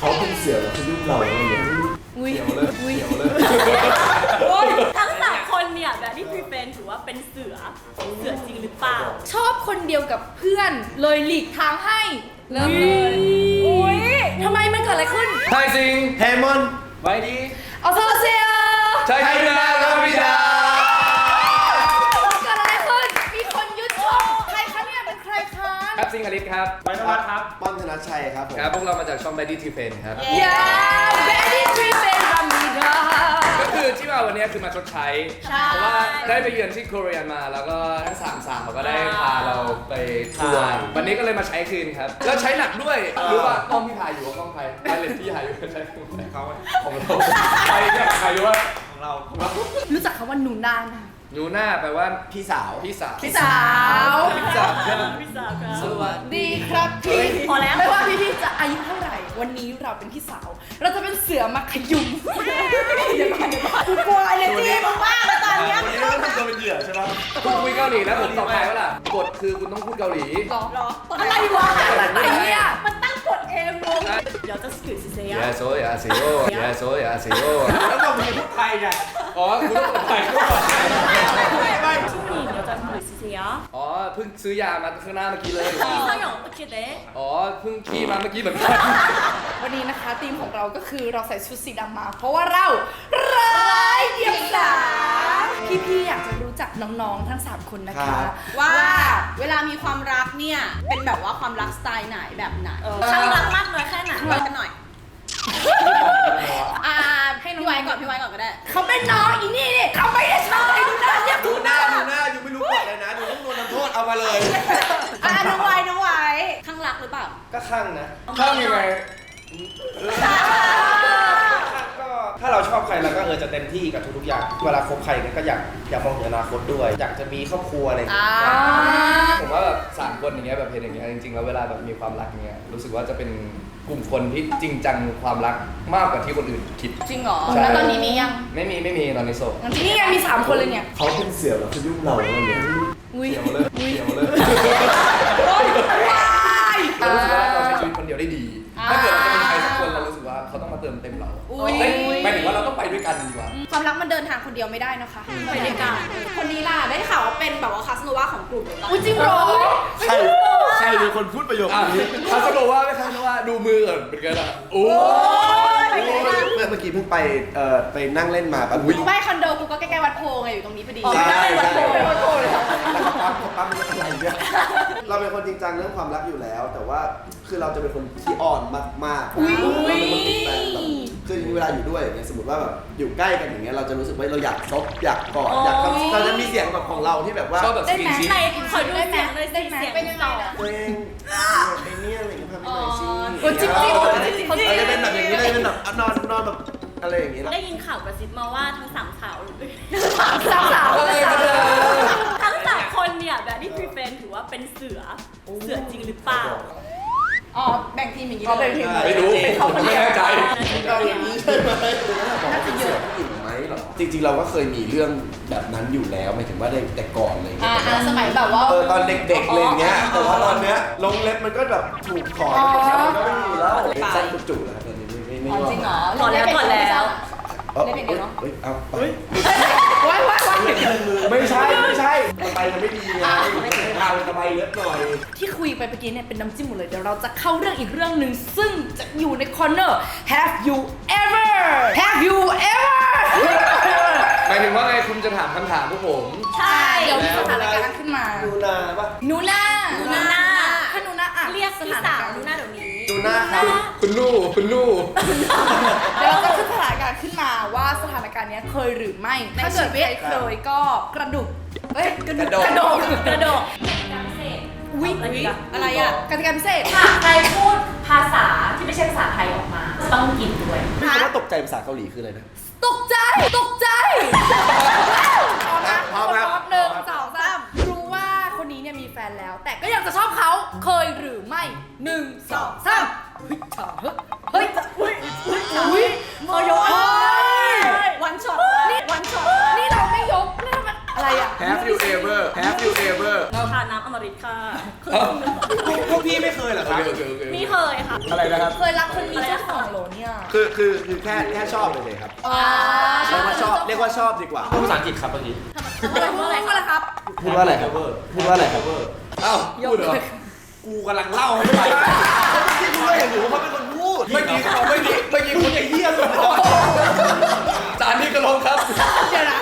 เขาเป็นเสือแล้วเขายุ่งเราอะไรอย่างเงี้ยอุ้ยเดี๋ยวเลยเดี๋ยวเลยทั้งสามคนเนี่ยแบบที่พรีเฟนถือว่าเป็นเสือ เสือจริงหรือเปล่า ชอบคนเดียวกับเพื่อนเลยหลีกทางให้เริ่มเลยอุ้ยทำไมมันเกิดอะไรขึ้น ไทยสิงเฮมอนไว้ดีเอาโซเซีย ใช่ครับ งอลิศครับไว้นวัดครับ ป้อนธนชัยครับผม ครับพวกเรามาจากช่อง b a d d y t r e n ครับยาเบดี้ทรีเฟนรามิดา ก็คือที่มาวันนี้คือมาชดใช้ ใช่ เพราะว่าได้ไปเยือนที่โคเรียนมาแล้วก็ทั้งสามสาวก็ได้พาเราไปทัวร์วันนี้ก็เลยมาใช้คืนครับ แล้วใช้หนักด้วย รู้ป่ะกล้องที่ถ่ายอยู่กับกล้องใครไพเลนที่ถ่ายอยู่ใช้ของเขาของเราใครเนี่ยใครรู้ว่าของเราของเรารู้จักคำว่าหนูนางนะ ยูหน้าแปลว่าพี่สาวพี่สาว พี่สาว พี่สาวครับ พี่สาวครับ สวัสดีดีครับพี่ พอแล้ว ไม่ว่าพี่พี่ๆจะอายุเท่าไหร่ วันนี้เราเป็นพี่สาว เราจะเป็นเสือมาขยุมเดี๋ยวก่อนเดี๋ยวก่อนกูกลัวเลยจีมึงบ้าแล้วตอนเนี้ยวันนี้เราเป็นตัวเป็นเหยื่อใช่ไหมคุณคุยเกาหลีแล้วผมตอบไปว่าล่ะกฎคือคุณต้องพูดเกาหลีหรอหรออะไรวะอะไรเนี่ยมันตั้งกฎ เองงงเดี๋ยวจะสกิลซิเซีย ยาโซยาซิโอยาโซยาซิโอแล้วเราเป็นพูดไทยไงอ๋อคุณต้องพูดไทยด้วยที่นี่เดี๋ยวจะสกิลซิเซียอ๋อเพิ่งซื้อยามาข้างหน้าเมื่อกี้เลย ที่ข้างหยองโอเคเด้อ๋อเพิ่งขี่มาเมื่อกี้เหมือนกันวันนี้นะคะทีมของเราก็คือเราใส่ชุดสีดำมา เพราะว่าเราร้ายเดียงสา พี่ๆอยากจะรู้จักน้องๆทั้ง 3 คนนะคะว่าเวลามีความรักเนี่ย เป็นแบบว่าความรักสไตล์ไหนแบบไหนข้างรักมากน้อยแค่ไหนไว้กันหน่อยอ่าให้พี่ไว้ก่อนพี่ไว้ก่อนก็ได้ เขาเป็นน้องอีนี่นี่เขาไม่ได้ชอบไอ้ดูหน้าเนี่ยดูหน้าดูหน้าอยู่ไม่รู้กฎเลยนะดูต้องโดนทำโทษเอามาเลย อ่าน้องไว้น้องไว้ข้างรักหรือเปล่าก็ข้างนะข้างยังไงก็ถ้า เราชอบใครเราก็เออจะเต็มที่กับทุกๆอย่าง เวลาคบใครเนี่ยก็อยากอยากมองถึงอนาคตด้วย อยากจะมีครอบครัวอะไรอย่างเงี้ยอ่า ผมว่าแบบสามคนอย่างเงี้ยแบบเพลงอย่างเงี้ยจริงๆแล้วเวลาแบบมีความรักอย่างเงี้ยรู้สึกว่าจะเป็นกลุ่มคนที่จริงจังความรักมากกว่าที่คนอื่นคิด จริงเหรอ ใช่ แล้วตอนนี้มียังไม่มีไม่มีตอนนี้โสดนี่ไงมี 3 คนเลยเนี่ย เขาเป็นเสือแล้วเขายุ่งเราอะไรอย่างเงี้ยอุ้ยเดี๋ยวเลยเดี๋ยวเลยเรารู้สึกว่า ต้องมาเติมเต็มเราอุ๊ย เอ้ยหมายถึงว่าเราต้องไปด้วยกันดีกว่า ความรักมันเดินทางคนเดียวไม่ได้นะคะไปด้วยกัน คนนี้ล่ะได้ข่าวว่าเป็นแบบว่าคาสโนวาของกลุ่มหรือเปล่าอุ้ยจริงเหรอใครใครเป็นคนพูดประโยคอะนี้คาสโนว่าไม่คาสโนว่าดูมือก่อนเป็นไงล่ะโอ้เมื่อเมื่อกี้เพิ่งไปเอ่อไปนั่งเล่นมาปั๊บไม่คอนโดกูก็ใกล้ๆวัดโพไงอยู่ตรงนี้พอดีใช่ใช่วัดโพเลยวัดโพเลยค่ะแล้วก็ปั๊มปั๊มมันอะไรเนี่ยเราเป็นคนจริงจังเรื่องความรักอยู่แล้ว แต่ว่า คือเราจะเป็นคนที่อ่อนมากๆอุ๊ยเราเป็นคนติดแฟนแบบคือเวลาอยู่ด้วยอย่างเงี้ยสมมติว่าแบบอยู่ใกล้กันอย่างเงี้ยเราจะรู้สึกว่าเราอยากซบอยากกอดอยากทำเราจะมีเสียงแบบของเราที่แบบว่าชอบแบบสกินชิปไหนขอดูเสียงเลยสิเสียงเป็นยังไงนะตัวเองไอ้เนี่ยอะไรอย่างเงี้ยพาไปหน่อยสิโอ้ยจริงๆเออจริงๆเราจะเป็นแบบอย่างนี้เลยเป็นแบบนอนนอนแบบอะไรอย่างงี้แล้วได้ยินข่าวกระซิบมาว่าทั้งสามสาวสามสาวสาวทั้งสามคนเนี่ยแบบที่พรีเฟนถือว่าเป็นเสือเสือจริงหรือเปล่า อ๋อแบ่งทีมอย่างนี้เขาเลเป็นยทีมไม่รู้ผมไม่แน่ใจเอาอย่างนี้ใช่ไหมน่าจะเยอะผู้หญิงไหมเหรอจริงๆเราก็เคยมีเรื่องแบบนั้นอยู่แล้วหมายถึงว่าในแต่ก่อนอะไรอย่างเงี้อ่ายอ่าสมัยแบบว่า เออตอนเด็กๆอะไรอย่างเงี้ยแต่ว่าตอนเนี้ยลงเล็บมันก็แบบถูกถอดมันก็ไม่มีแล้วสั้นกุจุแล้วครับตอนนี้ไม่ไม่อ๋อไม่จริงเหรอก่อนแล้วก่อนแล้ว เอ้าเล่นเป็นไงเนอะเฮ้ยเอาไปว้ายว้ายว้าย ไม่ใช่ไม่ใช่มันไปมันไม่ดีไง พาไปสบายเล็บหน่อย ที่คุยไปเมื่อกี้เนี่ยเป็นน้ำจิ้มหมดเลย เดี๋ยวเราจะเข้าเรื่องอีกเรื่องหนึ่งซึ่งจะอยู่ในคอร์เนอร์ Have you ever Have you ever หมายถึงว่าไงคุณจะถามคำถามพวกผม ใช่ เดี๋ยวมีสถานการณ์ขึ้นมา ดูนาปะหนูนาหนูนาถ้าหนูนาอะเรียกพี่สาวดูนาเดี๋ยวนี้ ดูนาครับ คุณลู่คุณลู่เดี๋ยวเราจะขึ้นสถานการณ์ขึ้นมาว่าสถานการณ์เนี้ยเคยหรือไม่ ถ้าเกิดไม่เคยก็กระดุก เอ้ยกระดุกกระโดด กระโดดอุ๊ยอะไรอะอะไรอะกติกาพิเศษถ้าใครพูดภาษาที่ไม่ใช่ภาษาไทยออกมา ต้องกินด้วยพี่คำว่าตกใจภาษาเกาหลีคืออะไรนะ ตกใจ ตกใจพร้อมนะพร้อมครับพร้อมหนึ่งสองสามรู้ว่าคนนี้เนี่ยมีแฟนแล้ว แต่ก็ยังจะชอบเขาเคยหรือไม่หนึ่งสองสามเฮ้ยจ๋าเฮ้ยเฮ้ยอุ้ยโมโย ไรอะ Have you ever Have you ever พาน้ำเอามาริตค่ะเอ้าพวกพี่ไม่เคยเหรอโอครับเคโอเคโอเคนี่เคยค่ะ อะไรนะครับ เคยรักคนมีเจ้าของเหรอเนี่ยคือคือคือแค่แค่ชอบเลยครับอ่าเรียกว่าชอบเรียกว่าชอบดีกว่าพูดภาษาอังกฤษครับเมื่อกี้อะไรพูดอะไรพูดอะไรครับ พูดว่าอะไรครับพูดว่าอะไรครับเอ้าพูดเหรอกูกำลังเล่าให้ฟังที่พูดว่าอย่างหนูเขาเป็นคนพูดเมื่อกี้เขาเมื่อกี้เมื่อกี้คุณไอ้เหี้ยสุดจานนี้ก็ลงครับ เดี๋ยวนะ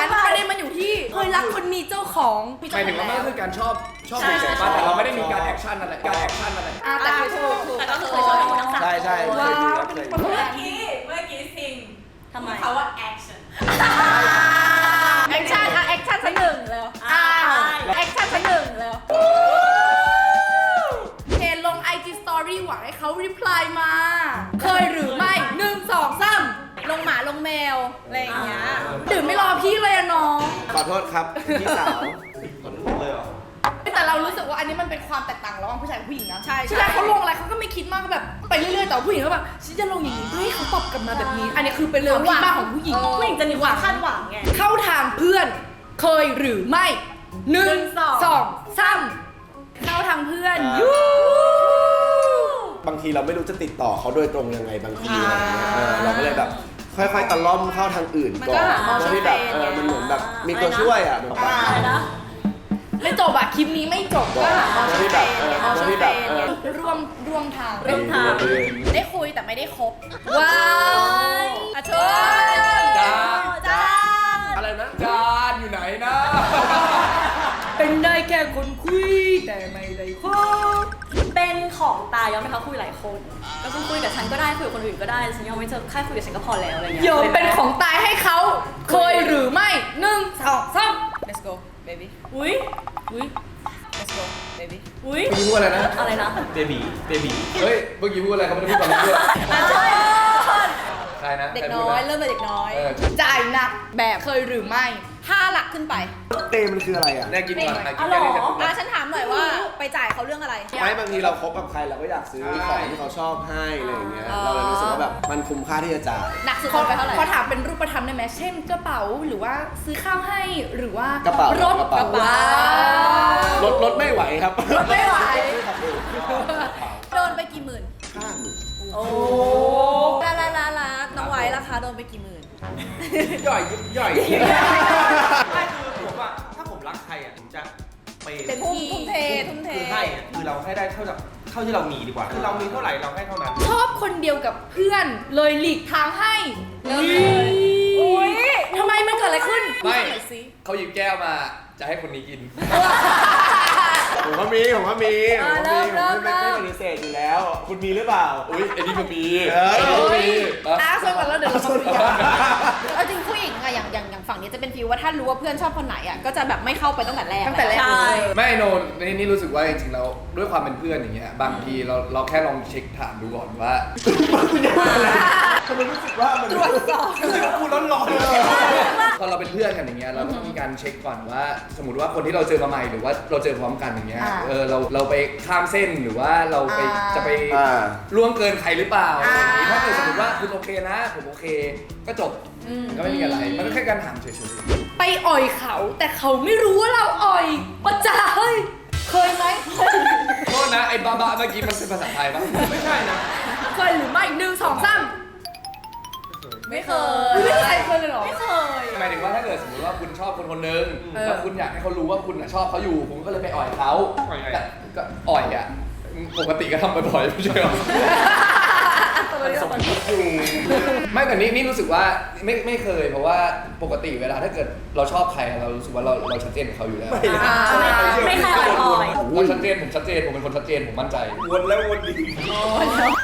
นั้นประเด็นมันอยู่ที่เคยรักคนมีเจ้าของมีหมายถึงว่ามันวก็คือการชอบชอบใช่เฉยๆใช่ ป่ะแต่เราไม่ได้มีการแอคชั่นอะไรการแอคชั่นอะไรอะแต่คือถูกถูกแต่ก็คือเคยชอบทั้งสามใช่ใช่ว้าวเคยดูเมื่อกี้เมื่อกี้สิ่งทำไมเขาว่าแอคชั่นแอคชั่นอะแอคชั่นสักหนึ่งแล้วอ่าแอคชั่นสักหนึ่งแล้วเคนลงไอจีสตอรี่หวังให้เขา reply มา เคยหรือไม่หนึ่งสองสามลงหมาลงแมว อะไรอย่างเงี้ย ดื่มไม่รอพี่เลยอะน้อง ขอโทษครับพี่สาวเลยเหรอ แต่เรารู้สึกว่าอันนี้มันเป็นความแตกต่างระหว่างผู้ชายกับผู้หญิงนะใช่ใช่ใช่ไหมเขาลงอะไรเขาก็ไม่คิดมากก็แบบไปเรื่อยๆแต่ว่าผู้หญิงก็แบบฉันจะลงอย่างนี้เพื่อให้เขาตอบกลับมาแบบนี้ อันนี้คือเป็นเรื่องที่มากของผู้หญิง ผู้หญิงจะมีความคาดหวังไง เข้าทางเพื่อนเคยหรือไม่หนึ่งหนึ่งสอง สองสามเข้าทางเพื่อนอ่า ยูบาง ทีเราไม่รู้จะติดต่อเขาโดยตรงยังไงบางทีอะไรเงี้ยเออเราก็เลยแบบค่อยๆตะล่อมเข้าทางอื่นก่อนมันก็หาเพื่อที่แบบเออมันเหมือนแบบมีตัวช่วยอะเหมือนแบบอะไรนะไม่จบอะคลิปนี้ไม่จบก่อนเพื่อที่แบบเออเพื่อที่แบบเออร่วมร่วมทางร่วมทางได้คุยแต่ไม่ได้คบว้าวอะเชิญจ้า จ้าอะไรนะจานอยู่ไหนนะ เป็นได้แค่คนคุยแต่ไม่ได้คบ เป็นของตายอมไหมคะคุยหลายคน ก็คือคุยกับฉันก็ได้คุยกับคนอื่นก็ได้ฉันยอมไม่เจอแค่คุยกับฉันก็พอแล้วอะไรเงี้ยโยมเป็นของตายให้เขาเคยหรือไม่หนึ่งสองสาม let's go baby อุ้ยอุ้ย let's go baby อุ้ยเมื่อกี้พูดอะไรนะ อะไรนะเบบีเบบีเฮ้ย เมื่อกี้พูดอะไรเขาไม่ได้พูดกับเราด้วยอะใช่ใครนะเด็กใครน้พูอยนะเริ่มจากเด็กน้อย เออ จ่ายหนักแบบเคยหรือไม่ ห้าหลักขึ้นไปเตมันคืออะไรอะแน่กินก่อนใครกินแค่นี้จะพูดอะนะฉันถามหน่อยว่าไปจ่ายเขาเรื่องอะไร ไม่บางทีเราคบกับใครเราก็อยากซื้อของที่เขาชอบให้อะไรอย่างเงี้ยอ๋อเราเลยรู้สึกว่าแบบมันคุ้มค่าที่จะจ่าย หนักสุดขอไปเท่าไหร่ ขอถามเป็นรูปธรรมได้ไหมเช่นกระเป๋าหรือว่าซื้อข้าวให้หรือว่ากระเป๋ารถกระเป๋าว้าวรถรถไม่ไหวครับรถไม่ไหว ย่อยยิบย่อยไม่คือผมอะถ้าผมรักใครอะผมจะเปย์เต็มที่ทุ่มเททุ่มเท คือให้อะคือเราให้ได้เท่ากับเท่าที่เรามีดีกว่า คือเรามีเท่าไหร่เราให้เท่านั้น ชอบคนเดียวกับเพื่อนเลยหลีกทางให้เริ่มเลยอุ้ยทำไมมันเกิดอะไรขึ้นไม่พูดหน่อยสิเขาหยิบแก้วมาจะให้คนนี้กิน ผมก็มีผมก็มีผมก็มีเริ่มผมเริ่มไม่ไม่ปฏิเสธอยู่แล้ว คุณมีหรือเปล่า อุ้ยไอ้นี่ก็มีเออไอ้นี่ก็มีอะส่วนก่อนแล้วเดี๋ยวเรามาคุยกันเอาจริงผู้หญิงอะอย่างอย่างอย่างฝั่งนี้จะเป็นฟีลว่าถ้ารู้ว่าเพื่อนชอบคนไหนอะก็จะแบบไม่เข้าไปตั้งแต่แรกตั้งแต่แรกใช่ไม่โนนนี่นี่รู้สึกว่าจริงๆแล้วด้วยความเป็นเพื่อนอย่างเงี้ยบางทีเราเราแค่ลองเช็คถามดูก่อนว่าทำไมรู้สึกว่ามันตรวจสอบ รู้สึกว่ากูร้อนร้อนพอเราเป็นเพื่อนกันอย่างเงี้ยเราต้องมีการเช็คก่อนว่า สมมติว่าคนที่เราเจอมาใหม่หรือว่าเราเจอพร้อมกันอย่างเงี้ยอ่าเออเราเราไปข้ามเส้นหรือว่าเราไปอ่าจะไปอ่า ล่วงเกินใครหรือเปล่าอะไรอย่างงี้อ่า ถ้าเกิดสมมติว่าคุณโอเคนะ ผมโอเคก็จบก็ไม่มีอะไร มันก็แค่การถามเฉยไปอ่อยเขาแต่เขาไม่รู้ว่าเราอ่อยปะจ้าเฮ้ยเคยไหมๆโทษนะไอ้บ้าๆเมื่อกี้มันเป็นภาษาไทยปะไม่ใช่นะเคยหรือไม่หนึ่งสองสาม ไม่เคไม่ยเคยเคยเลยเหรอ ไม่เคย หมายถึงว่าถ้าเกิดสมมติว่าคุณชอบคนคนหนึงเออ แล้วคุณอยากให้เขารู้ว่าคุณน่ะชอบเขาอยู่ ผมก็เลยไปอ่อยเขาอ่อยไงก็ก็อ่อยอะปกติก็ทำบ่อยๆไม่ใช่เหรอ สมมติอยู่ ไม่แต่นี่นี่รู้สึกว่าไม่ไม่เคย เพราะว่าปกติเวลาถ้าเกิดเราชอบใครเรารู้สึกว่าเราเราชัดเจนกับเขาอยู่แล้วอ่าไม่ใครอ่อยเราชัดเจนผมชัดเจนผมเป็นคนชัดเจนผมมั่นใจ วนแล้ววนอีก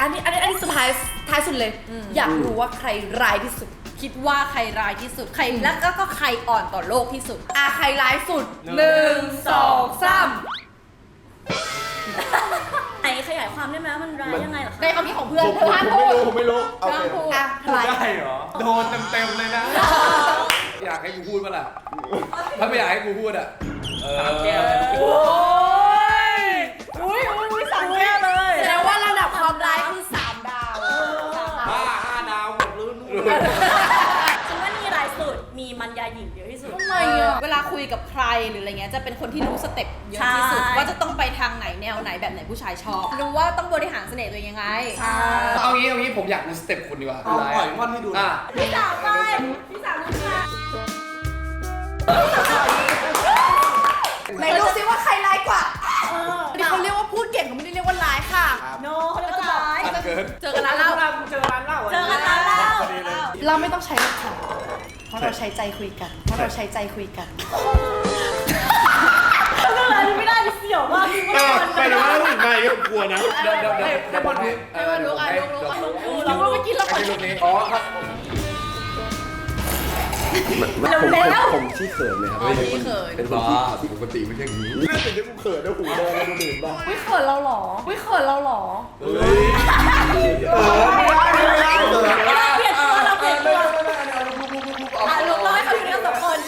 อันนี้อันนี้อันนี้สุดท้ายท้ายสุดเลย อยากรู้ว่าใครร้ายที่สุด คิดว่าใครร้ายที่สุดใครแล้วก็ก็ใครอ่อนต่อโลกที่สุดอะใครร้ายสุดหนึ่งสองสามไหนข ยายความได้ไหมว่ามันร้ายยังไงเหรอคะในความคิดของเพื่อนผมเธอห้ามผมพูไม่ด รู้ผมไม่รู้โอห้าเคมพูด อะใครได้เหรอ โดนเต็มๆเลยนะ อยากให้กูพูดปะล่ะ ถ้าไม่อยากให้กูพูดอะเออแก้วเลยโอ้ยอุ้ยอุ้ยอุ้ยสั่งแก้วเลยแสดงว่าระดับความร้ายคือสามดาวห้าห้าดาวหมดลุ้นฉันว่านี่ร้ายสุด มีมันยาหญิงเยอะ ที่สุดทำไมอะ เวลาคุยกับใครใครหรืออะไรเงี้ยจะเป็นคนที่รู้สเต็ปเยอะที่สุด ใช่ ว่าจะต้องไปทางไหนแนวไหนแบบไหนผู้ชายชอบ รู้ว่าต้องบริหารเสน่ห์ตัวเองยังไงเอางี้เอางี้ผมอยากดูสเต็ปคุณดีกว่าเอาปล่อยม่อนให้ดูหน่อะ อยพี่สาวไปพี่สาวลูกชายไหนดูซิว่าใครร้ายกว่านี่เขาเรียกว่าพูดเก่งเขาไม่ได้เรียกว่าร้ายค่ะ โนเขาเรียกว่าร้ายอัดเกิน เจอกันร้านเหล้าเจอร้านเหล้าเจอกันร้านเหล้าเราไม่ต้องใช้หลักฐานเพ ราะเราใช้ใจคุยกัน เพราะเราใช้ใจคุยกันเรื่องอะไรที่ไม่ได้ดิเสี่ยวมากที่ไม่ได้ไปดูว่าผู้หญิงมาอย่างนี้ผมกลัวนะเดี๋ยวเดี๋ยวเดี๋ยวเดี๋ยวบอลนี้เออเดี๋ยวผมให้ลุกเดี๋ยวอะผมลุกลุกลุกเราไม่กินเราให้ลูกนี้อ๋อครับผมผมที่เขินเลยครับพี่เขินเป็นคนบ้าที่ปกติไม่ใช่อย่างนี้เรื่องสิ่งที่กูเขินนะหูแดงเลยคนอื่นบ้างวิเขินเราเหรอวิเขินเราเหรอเออไม่ได้ไม่ได้เขินเราเปลี่ยนตัวเราเปลี่ยนตัว อะอะลูกเราให้เขาอยู่ด้วยกันสองคน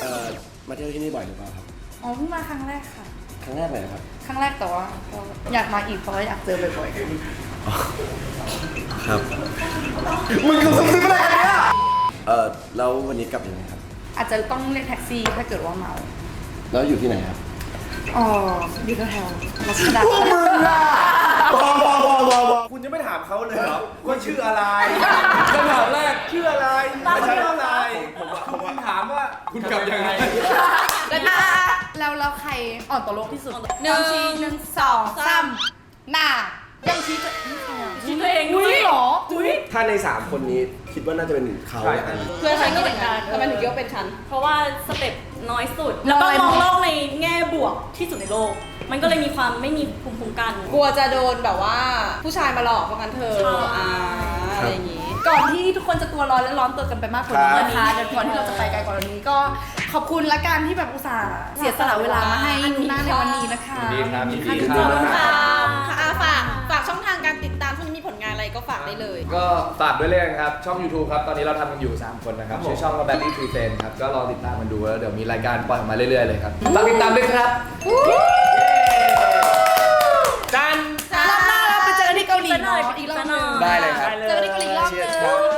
เอ่อมาเที่ยวที่นี่บ่อยหรือเปล่าครับ อ๋อเพิ่งมาครั้งแรกค่ะ ครั้งแรกเลยนะครับ ครั้งแรกแต่ว่าก็อยากมาอีกเพราะว่าอยากเจอบ่อยๆครับ มึงกูซึ้งไม่ได้เนี่ยเออแล้ววันนี้กลับยังไงครับอาจจะต้องเรียกแท็กซี่ถ้าเกิดว่าเมา แล้วอยู่ที่ไหนครับ อ๋ออยู่แถวๆรัชดา พวกมึงอะ บอบอบอบอบอคุณจะไม่ถามเขาเลยเหรอว่าชื่ออะไรคำถามแรกชื่ออะไรไม่ใช่อะไรผมผมถามว่าคุณกลับยังไงแล้วนะแล้วแล้วใครอ่อนต่อโลกที่สุดหนึ่งหนึ่งสองสามหน้ายังชี้ตัวนี่ใครอะชี้ตัวเองอุ้ยเหรออุ้ยถ้าใน 3 คนนี้คิดว่าน่าจะเป็นเขาใช่แล้วกันเพื่อนฉันก็เหมือนกันทำไมถึงคิดว่าเป็นฉัน เพราะว่าสเต็ป น้อยสุด แล้วก็มองโลกในแง่บวกที่สุดในโลก มันก็เลยมีความไม่มีภูมิคุ้มกัน กลัวจะโดนแบบว่าผู้ชายมาหลอกเพราะงั้นเธอใช่ อ่าอะไรอย่างงี้ ก่อนที่ทุกคนจะตัวร้อนและร้อนตัวกันไปมากกว่านี้ครับ นะคะเดี๋ยวก่อนที่เราจะไปไกลกว่านี้ก็ขอบคุณละกันที่แบบอุตส่าห์เสียสละเวลามาให้ลูน่าในวันนี้นะคะ ยินดีครับยินดีมีคค่ารับที่เจอค่ะค่ะ ค่ะอะฝากฝากช่องทางการติดตามช่วงนี้มีผลงานอะไรก็ฝากได้เลย ก็ฝากด้วยเลยนะครับ ช่อง YouTube ครับ ตอนนี้เราทำกันอยู่ 3 คนนะครับ ชื่อช่องว่า Badly t r e e f r i e n d ครับ ก็รอติดตามกันดูแล้วเดี๋ยวมีรายการปล่อยออกมาเรื่อยๆเลยครับฝากติดตามด้วยครับ จันรอบหน้าเราไปเจอกันที่เกาหลีเนาะอีกรอบหนึง ได้เลยครับ เจอกันที่